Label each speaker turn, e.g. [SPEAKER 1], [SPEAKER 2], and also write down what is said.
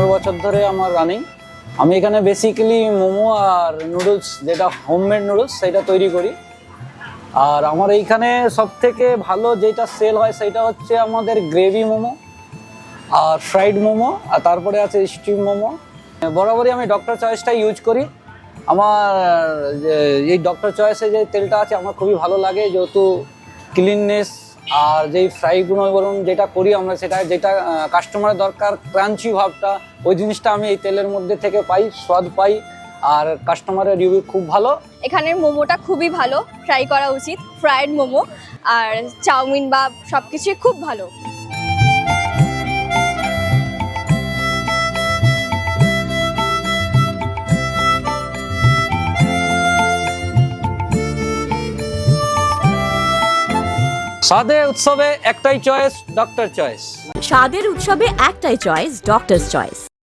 [SPEAKER 1] পনেরো বছর ধরে আমার রানিং আমি এখানে বেসিক্যালি মোমো আর নুডলস যেটা হোমমেড নুডলস সেটা তৈরি করি। আর আমার এইখানে সব থেকে ভালো যেটা সেল হয়, সেটা হচ্ছে আমাদের গ্রেভি মোমো আর ফ্রাইড মোমো, আর তারপরে আছে স্টিম মোমো। বরাবরই আমি ডক্টর চয়েসটা ইউজ করি। আমার এই ডক্টর চয়েসে যে তেলটা আছে, আমার খুবই ভালো লাগে, যেহেতু ক্লিননেস আর যেই ফ্রাইগুলো বলুন, যেটা করি আমরা সেটা, যেটা কাস্টমারের দরকার ক্রাঞ্চি ভাবটা, ওই জিনিসটা আমি এই তেলের মধ্যে থেকে পাই, স্বাদ পাই, আর কাস্টমারের রিভিউ খুব ভালো।
[SPEAKER 2] এখানের মোমোটা খুবই ভালো ট্রাই করা উচিত ফ্রায়েড মোমো, আর চাউমিন বা সব কিছুই খুব ভালো।
[SPEAKER 1] স্বাদে উৎসবে একটাই চয়েস ডক্টর চয়েস
[SPEAKER 3] স্বাদের উৎসবে একটাই চয়েস ডক্টর চয়েস